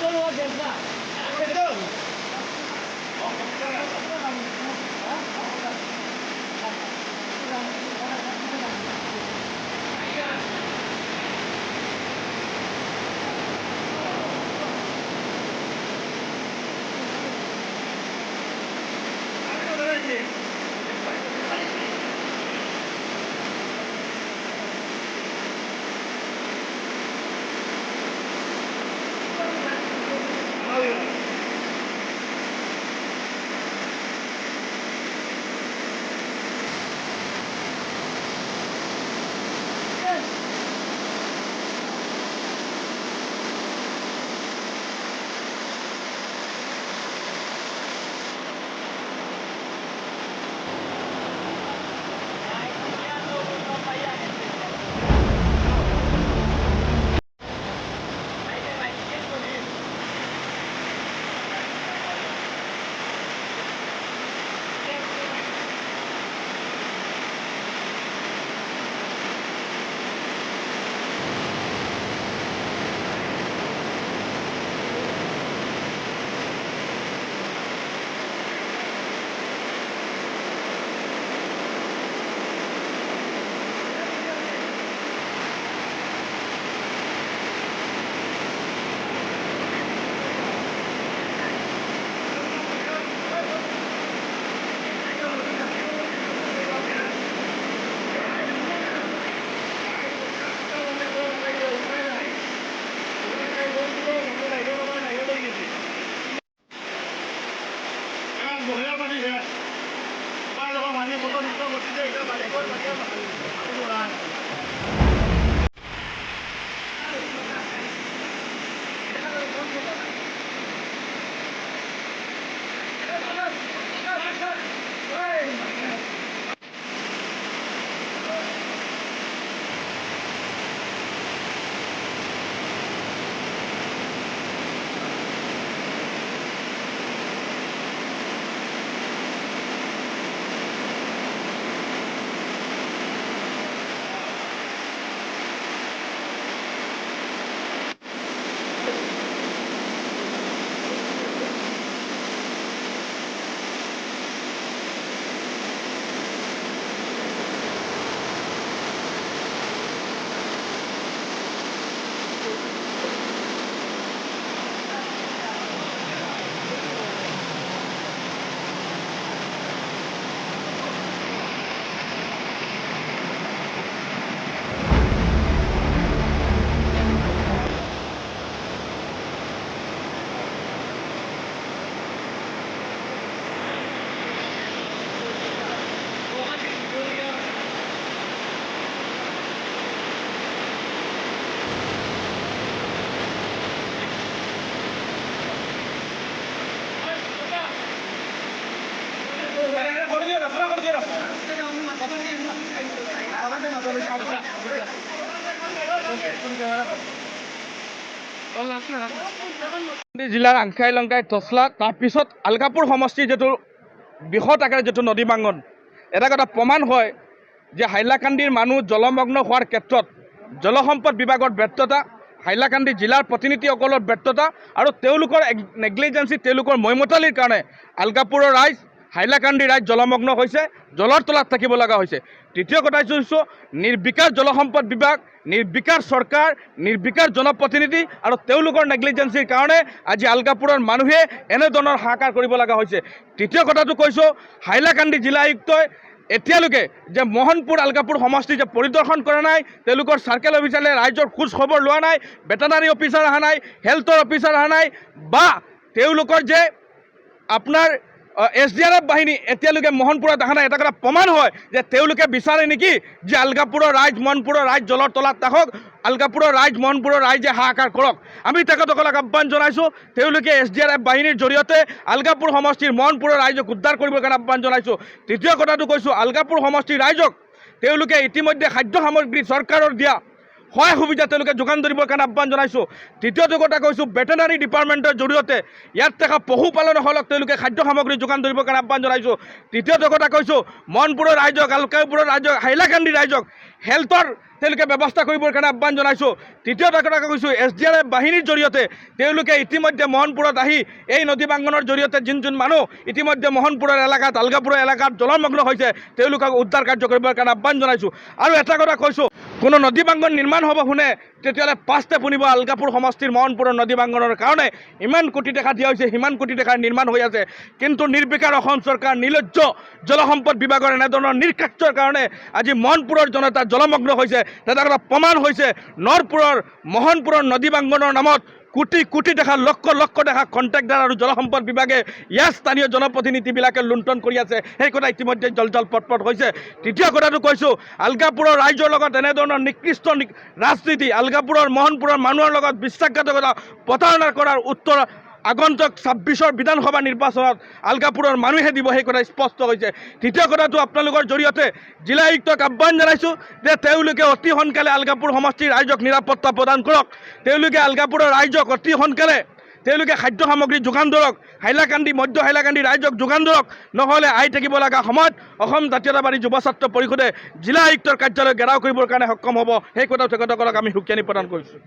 Let's go! Gracias. জিলাৰ আংখাই লংকাই টচলা তাৰপিছত আলকাপুৰ সমষ্টিৰ যিটো বৃহৎ আকাৰে যিটো নদী ভাঙন, এটা কথা প্ৰমাণ হয় যে হাইলাকান্দিৰ মানুহ জলমগ্ন হোৱাৰ ক্ষেত্ৰত, জলসম্পদ বিভাগৰ ব্যৰ্থতা হাইলাকান্দি জিলাৰ প্ৰতিনিধিসকলৰ ব্যৰ্থতা আৰু তেওঁলোকৰ নেগলিজেঞ্চি, তেওঁলোকৰ মৈমতালিৰ কাৰণে আলকাপুৰৰ ৰাইজ হাইলাকান্দি ৰাইজ জলমগ্ন হৈছে, জলৰ তলাত থাকিব লগা হৈছে। তৃতীয় কথা হৈছে, নিৰ্বিকাৰ জলসম্পদ বিভাগ, নিৰ্বিকাৰ চৰকাৰ, নিৰ্বিকাৰ জনপ্ৰতিনিধি আৰু তেওঁলোকৰ নেগলিজেঞ্চিৰ কাৰণে আজি আলকাপুৰৰ মানুহে এনেধৰণৰ হাহাকাৰ কৰিব লগা হৈছে। তৃতীয় কথাটো কৈছোঁ, হাইলাকান্দি জিলা আয়ুক্তই এতিয়ালৈকে যে মোহনপুৰ আলকাপুৰ সমষ্টি যে পৰিদৰ্শন কৰা নাই, তেওঁলোকৰ চাৰ্কেল অফিচাৰে ৰাইজৰ খোজ খবৰ লোৱা নাই, ভেটেনাৰী অফিচাৰ অহা নাই, হেল্থৰ অফিচাৰ অহা নাই, বা তেওঁলোকৰ যে আপোনাৰ এছ ডি আৰ এফ বাহিনী এতিয়ালৈকে মোহনপুৰত অহা এটা কথা প্ৰমাণ হয় যে তেওঁলোকে বিচাৰে নেকি যে আলকাপুৰৰ ৰাইজ মনপুৰৰ ৰাইজ জলৰ তলাত থাকক, আলকাপুৰৰ ৰাইজ মনপুৰৰ ৰাইজে হাহাকাৰ কৰক। আমি তেখেতসকলক আহ্বান জনাইছোঁ, তেওঁলোকে এছ ডি আৰ এফ বাহিনীৰ জৰিয়তে আলকাপুৰ সমষ্টিৰ মনপুৰৰ ৰাইজক উদ্ধাৰ কৰিবৰ কাৰণে আহ্বান জনাইছোঁ। তৃতীয় কথাটো কৈছোঁ, আলকাপুৰ সমষ্টিৰ ৰাইজক তেওঁলোকে ইতিমধ্যে খাদ্য সামগ্ৰী চৰকাৰৰ দিয়া সহায় সুবিধা তেওঁলোকে যোগান ধৰিবৰ কাৰণে আহ্বান জনাইছোঁ। তৃতীয়টো কথা কৈছোঁ ভেটেনাৰী ডিপাৰ্টমেণ্টৰ জৰিয়তে ইয়াত থকা পশুপালনসকলক তেওঁলোকে খাদ্য সামগ্ৰী যোগান ধৰিবৰ কাৰণে আহ্বান জনাইছোঁ। তৃতীয়টো কথা কৈছোঁ, মনপুৰৰ ৰাইজক আলকাপুৰৰ ৰাইজক, হাইলাকান্দি ৰাইজক হেল্থৰ তেওঁলোকে ব্যৱস্থা কৰিবৰ কাৰণে আহ্বান জনাইছোঁ। তৃতীয়টো কথা কৈছোঁ এছ ডি আৰ এফ বাহিনীৰ জৰিয়তে তেওঁলোকে ইতিমধ্যে মোহনপুৰত আহি এই নদী বাংগনৰ জৰিয়তে যোন যোন মানুহ ইতিমধ্যে মোহনপুৰৰ এলেকাত আলগাপুৰৰ এলেকাত জলমগ্ন হৈছে, তেওঁলোকক উদ্ধাৰ কাৰ্য কৰিবৰ কাৰণে আহ্বান জনাইছোঁ। আৰু এটা কথা কৈছোঁ কোনো নদী বাংগন নিৰ্মাণ হ'ব শুনে, তেতিয়াহ'লে পাঁচতে পুনিব আলগাপুৰ সমষ্টিৰ মহনপুৰৰ নদী বাংগনৰ কাৰণে ইমান কোটি টকা দিয়া হৈছে, সিমান কোটি টকাৰ নিৰ্মাণ হৈ আছে। কিন্তু নিৰ্বিকাৰ অসম চৰকাৰ নিৰ্লজ্জ জলসম্পদ বিভাগৰ এনেধৰণৰ নিৰ্কাৰ্যৰ কাৰণে আজি মহনপুৰৰ জনতা জলমগ্ন হৈছে। কথা প্ৰমাণ হৈছে, নৰপুৰৰ, মোহনপুৰৰ নদী বাংগনৰ নামত কোটি কোটি দেখা, লক্ষ লক্ষ দেখা কণ্ট্ৰেক্টাৰ আৰু জলসম্পদ বিভাগে ইয়াৰ স্থানীয় জনপ্ৰতিনিধিবিলাকে লুণ্ঠন কৰি আছে। সেই কথা ইতিমধ্যে জল জল পটপট হৈছে। তৃতীয় কথাটো কৈছোঁ, আলগাপুৰৰ ৰাইজৰ লগত এনেধৰণৰ নিকৃষ্ট ৰাজনীতি, আলগাপুৰৰ, মোহনপুৰৰ মানুহৰ লগত বিশ্বাসঘাতকতা প্ৰতাৰণা কৰাৰ উত্তৰ আগন্তুক ছাব্বিছৰ বিধানসভা নিৰ্বাচনত আলগাপুৰৰ মানুহে দিব, সেই কথা স্পষ্ট হৈছে। তৃতীয় কথাটো আপোনালোকৰ জৰিয়তে জিলা আয়ুক্তক আহ্বান জনাইছোঁ যে তেওঁলোকে অতি সোনকালে আলগাপুৰ সমষ্টিৰ ৰাইজক নিৰাপত্তা প্ৰদান কৰক। তেওঁলোকে আলগাপুৰৰ ৰাইজক অতি সোনকালে তেওঁলোকে খাদ্য সামগ্ৰী যোগান ধৰক, হাইলাকান্দি, মধ্য হাইলাকান্দি ৰাইজক যোগান ধৰক, নহ'লে আহি থাকিব লগা সময়ত অসম জাতীয়তাবাদী যুৱ ছাত্ৰ পৰিষদে জিলা আয়ুক্তৰ কাৰ্যালয় ঘেৰাও কৰিবৰ কাৰণে সক্ষম হ'ব। সেই কথা তেখেতসকলক আমি সুকিয়ানি প্ৰদান কৰিছোঁ।